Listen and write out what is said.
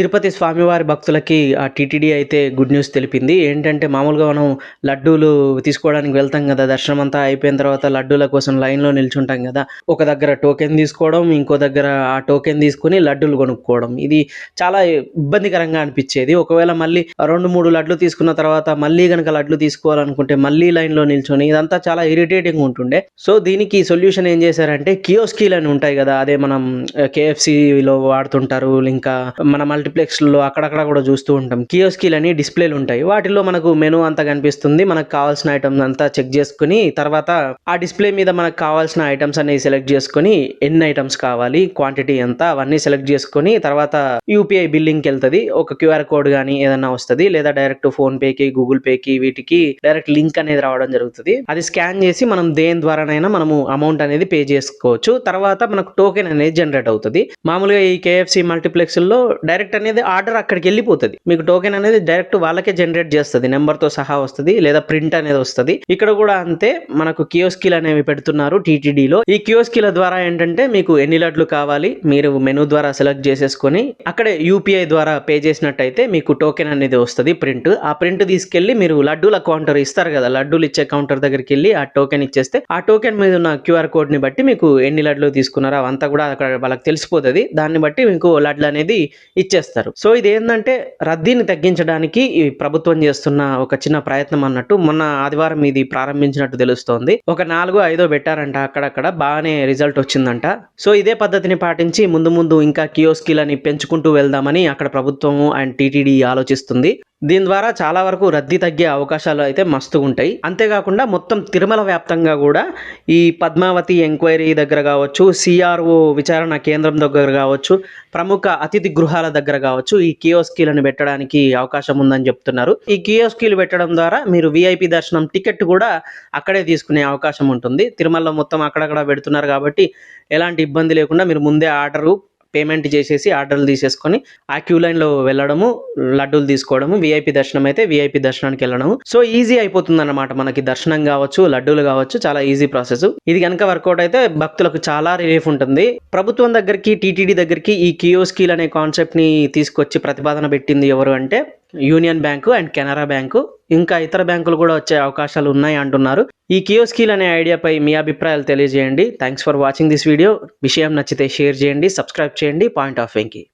తిరుపతి స్వామివారి భక్తులకి ఆ టీటీడీ అయితే గుడ్ న్యూస్ తెలిపింది. ఏంటంటే మామూలుగా మనం లడ్డూలు తీసుకోవడానికి వెళ్తాం కదా దర్శనం అంతా అయిపోయిన తర్వాత లడ్డూల కోసం లైన్లో నిల్చుంటాం కదా ఒక దగ్గర టోకెన్ తీసుకోవడం ఇంకో దగ్గర ఆ టోకెన్ తీసుకుని లడ్డూలు కొనుక్కోవడం. ఇది చాలా ఇబ్బందికరంగా అనిపించేది. ఒకవేళ మళ్ళీ రెండు మూడు లడ్లు తీసుకున్న తర్వాత మళ్ళీ కనుక లడ్లు తీసుకోవాలనుకుంటే మళ్ళీ లైన్లో నిల్చొని ఇదంతా చాలా ఇరిటేటింగ్ ఉంటుండే. సో దీనికి సొల్యూషన్ ఏం చేశారంటే కియోస్కీలు అని ఉంటాయి కదా అదే మనం కేఎఫ్సిలో వాడుతుంటారు ఇంకా మన మల్టీ మల్టీప్లెక్స్లో అక్కడక్కడ కూడా చూస్తూ ఉంటాం. కియోస్కీలు అని డిస్ప్లేలు ఉంటాయి. వాటిలో మనకు మెనూ అంతా కనిపిస్తుంది. మనకు కావాల్సిన ఐటమ్స్ అంతా చెక్ చేసుకుని తర్వాత ఆ డిస్ప్లే మీద మనకు కావాల్సిన ఐటమ్స్ అనేవి సెలెక్ట్ చేసుకుని ఎన్ని ఐటమ్స్ కావాలి క్వాంటిటీ ఎంత అవన్నీ సెలెక్ట్ చేసుకుని తర్వాత యూపీఐ బిల్లింగ్కి వెళ్తుంది. ఒక క్యూఆర్ కోడ్ కానీ ఏదైనా వస్తుంది లేదా డైరెక్ట్ ఫోన్ పేకి గూగుల్ పేకి వీటికి డైరెక్ట్ లింక్ అనేది రావడం జరుగుతుంది. అది స్కాన్ చేసి మనం దేని ద్వారానైనా మనము అమౌంట్ అనేది పే చేసుకోవచ్చు. తర్వాత మనకు టోకెన్ అనేది జనరేట్ అవుతుంది. మామూలుగా ఈ కేఎఫ్సి మల్టీప్లెక్స్లో డైరెక్ట్ అనేది ఆర్డర్ అక్కడికి వెళ్ళిపోతుంది. మీకు టోకెన్ అనేది డైరెక్ట్ వాళ్ళకే జనరేట్ చేస్తుంది. నెంబర్తో సహా వస్తుంది లేదా ప్రింట్ అనేది వస్తుంది. ఇక్కడ కూడా అంతే మనకు కియోస్కిల్ అనేవి పెడుతున్నారు టీటీడీలో ఈ కియోస్కిల ద్వారా ఏంటంటే మీకు ఎన్ని లడ్లు కావాలి మీరు మెనూ ద్వారా సెలెక్ట్ చేసేసుకొని అక్కడే యూపీఐ ద్వారా పే చేసినట్టయితే మీకు టోకెన్ అనేది వస్తుంది ప్రింట్ ఆ ప్రింట్ తీసుకెళ్ళి మీరు లడ్డూల కౌంటర్ ఇస్తారు కదా లడ్డూలు ఇచ్చే కౌంటర్ దగ్గరికి వెళ్ళి ఆ టోకెన్ ఇచ్చేస్తే ఆ టోకెన్ మీద ఉన్న క్యూఆర్ కోడ్ని బట్టి మీకు ఎన్ని లడ్లు తీసుకున్నారో అవంతా కూడా అక్కడ వాళ్ళకి తెలిసిపోతుంది. దాన్ని బట్టి మీకు లడ్లు అనేది చేస్తారు. సో ఇది ఏంటంటే రద్దీని తగ్గించడానికి ఈ ప్రభుత్వం చేస్తున్న ఒక చిన్న ప్రయత్నం అన్నట్టు మొన్న ఆదివారం ఇది ప్రారంభించినట్టు తెలుస్తోంది. ఒక నాలుగు ఐదో పెట్టారంట అక్కడక్కడ బాగానే రిజల్ట్ వచ్చిందంట. సో ఇదే పద్ధతిని పాటించి ముందు ముందు ఇంకా కియోస్కిలని పెంచుకుంటూ వెళ్దామని అక్కడ ప్రభుత్వము అండ్ టీటీడీ ఆలోచిస్తుంది. దీని ద్వారా చాలా వరకు రద్దీ తగ్గే అవకాశాలు అయితే మస్తు ఉంటాయి. అంతేకాకుండా మొత్తం తిరుమల వ్యాప్తంగా కూడా ఈ పద్మావతి ఎంక్వైరీ దగ్గర కావచ్చు సిఆర్ఓ విచారణ కేంద్రం దగ్గర కావచ్చు ప్రముఖ అతిథి గృహాల దగ్గర కావచ్చు ఈ కియోస్కీలను పెట్టడానికి అవకాశం ఉందని చెప్తున్నారు. ఈ కియోస్కీలు పెట్టడం ద్వారా మీరు విఐపి దర్శనం టికెట్ కూడా అక్కడే తీసుకునే అవకాశం ఉంటుంది. తిరుమలలో మొత్తం అక్కడక్కడ పెడుతున్నారు కాబట్టి ఎలాంటి ఇబ్బంది లేకుండా మీరు ముందే ఆర్డరు పేమెంట్ చేసేసి ఆర్డర్లు తీసేసుకొని ఆ క్యూ లైన్లో వెళ్ళడము లడ్డూలు తీసుకోవడము విఐపి దర్శనం అయితే విఐపి దర్శనానికి వెళ్ళడము. సో ఈజీ అయిపోతుంది అన్నమాట మనకి దర్శనం కావచ్చు లడ్డూలు కావచ్చు చాలా ఈజీ ప్రాసెస్. ఇది కనుక వర్కౌట్ అయితే భక్తులకు చాలా రిలీఫ్ ఉంటుంది. ప్రభుత్వం దగ్గరికి టీటీడీ దగ్గరికి ఈ కియోస్కీల్ అనే కాన్సెప్ట్ని తీసుకొచ్చి ప్రతిపాదన పెట్టింది ఎవరు అంటే union bank and Canara bank. ఇంకా ఇతర బ్యాంకులు కూడా వచ్చే అవకాశాలు ఉన్నాయి అంటున్నారు. ఈ కియోస్కీల్ అనే ఐడియాపై మీ అభిప్రాయాలు తెలియజేయండి. Thanks for watching this video విషయం నచ్చితే షేర్ చేయండి సబ్స్క్రైబ్ చేయండి. Point of Venky